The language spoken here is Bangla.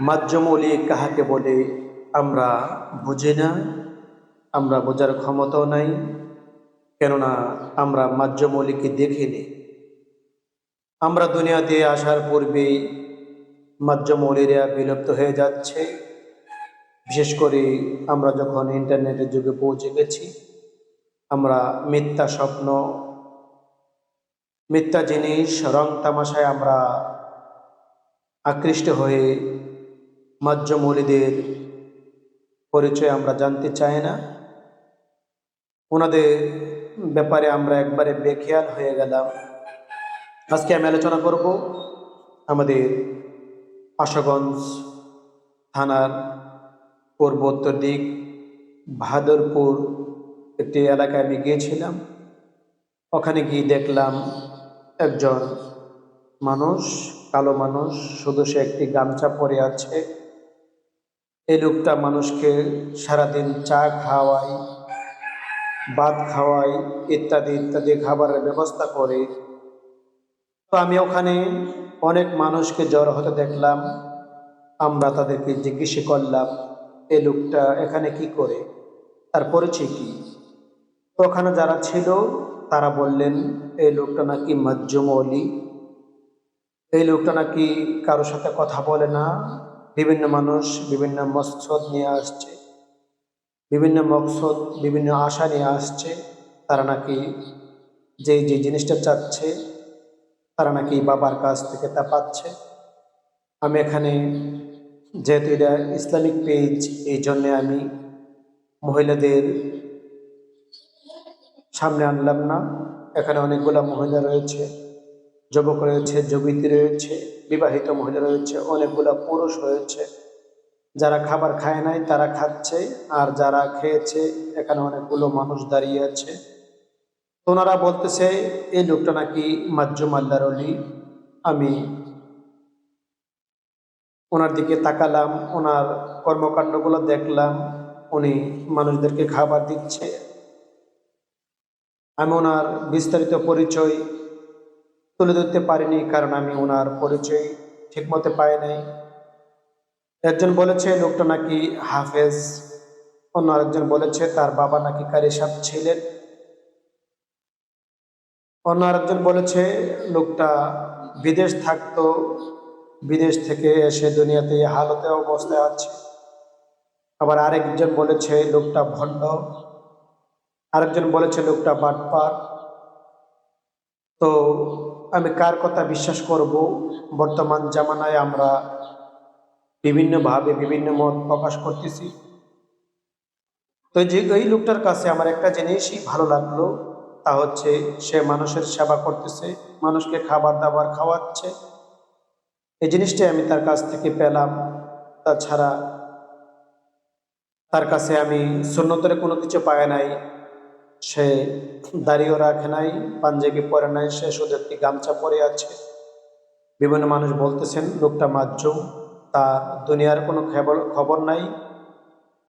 মাজ্জমৌলি কাহাকে বলে, আমরা বুঝি না, আমরা বোঝার ক্ষমতাও নাই, কেননা আমরা মাজ্জমৌলিকে দেখিনি। আমরা দুনিয়াতে আসার পূর্বেই মাজ্জমৌলিরা বিলুপ্ত হয়ে যাচ্ছে। বিশেষ করে আমরা যখন ইন্টারনেটের যুগে পৌঁছে গেছি, আমরা মিথ্যা স্বপ্ন, মিথ্যা জিনিস, রং তামাশায় আমরা আকৃষ্ট হয়ে মাজ্জমৌলিদের পরিচয় আমরা জানতে চাই না। ওনাদের ব্যাপারে আমরা একবারে বেখেয়াল হয়ে গেলাম। আজকে আমি আলোচনা করব আমাদের আশাগঞ্জ থানার পূর্বোত্তর দিক, ভাদরপুর একটি এলাকায় আমি গিয়েছিলাম। ওখানে গিয়ে দেখলাম একজন মানুষ, কালো মানুষ, শুধু সে একটি গামছা পরে আছে। এই লোকটা মানুষকে সারাদিন চা খাওয়ায়, ভাত খাওয়ায়, ইত্যাদি ইত্যাদি খাবারের ব্যবস্থা করে। তো আমি ওখানে অনেক মানুষকে জ্বর হতে দেখলাম। আমরা তাদেরকে জিজ্ঞেস করলাম, এই লোকটা এখানে কি করে? তার পরিচয় কি? তো ওখানে যারা ছিল, তারা বললেন, এই লোকটা নাকি মজ্জুম অলি। এই লোকটা নাকি কারোর সাথে কথা বলে না। বিভিন্ন মানুষ বিভিন্ন মকসদ নিয়ে আসছে, বিভিন্ন মকসদ, বিভিন্ন আশা নিয়ে আসছে, তারা নাকি যে যে জিনিসটা চাচ্ছে, তারা নাকি বাবার কাছ থেকে তা পাচ্ছে। আমি এখানে যেহেতু এটা ইসলামিক পেজ, এই জন্যে আমি মহিলাদের সামনে আনলাম না। এখানে অনেকগুলো মহিলা রয়েছে। যুবক রয়েছে যুবতী রয়েছে, বিবাহিত মহিলা রয়েছে, অনেকগুলো পুরুষ রয়েছে। যারা খাবার খায় নাই, তারা খাচ্ছে, আর যারা খেয়েছে, এখানে অনেকগুলো মানুষ দাঁড়িয়ে আছে। তো ওনারা বলতেছে, এই লোকটা নাকি মাজ্জুম আল্লাহর অলি আমি ওনার দিকে তাকালাম, ওনার কর্মকাণ্ডগুলো দেখলাম, উনি মানুষদেরকে খাবার দিচ্ছে। আমি ওনার বিস্তারিত পরিচয় তুলে ধরতে পারিনি, কারণ আমি ওনার পরিচয় ঠিকমতো পাই নাই। একজন বলেছে, লোকটা নাকি হাফেজ। অন্য আরেকজন বলেছে, তার বাবা নাকি কারি সাহেব ছিলেন। অন্য আরেকজন বলেছে, লোকটা বিদেশ থাকতো, বিদেশ থেকে এসে দুনিয়াতে হালতে অবস্থায় আছে। আবার আরেকজন বলেছে, লোকটা ভণ্ড। আরেকজন বলেছে, লোকটা বাটপার। তো আমি কার কথা বিশ্বাস করব? বর্তমান জামানায় আমরা বিভিন্নভাবে বিভিন্ন মত প্রকাশ করতেছি। তো যে এই লোকটার কাছে আমার একটা জিনিসই ভালো লাগল, তা হচ্ছে সে মানুষের সেবা করতেছে, মানুষকে খাবার দাবার খাওয়াচ্ছে। এই জিনিসটাই আমি তার কাছ থেকে পেলাম। তাছাড়া তার কাছে আমি সুন্নতরে কোনো কিছু পায় নাই। সে দাড়িও রাখে নাই, পাঞ্জাবি পরে নাই, সে শুধু একটি গামছা পরে আছে। বিভিন্ন মানুষ বলতেছেন, লোকটা মাজ্জুম তা দুনিয়ার কোনো খবর খবর নাই।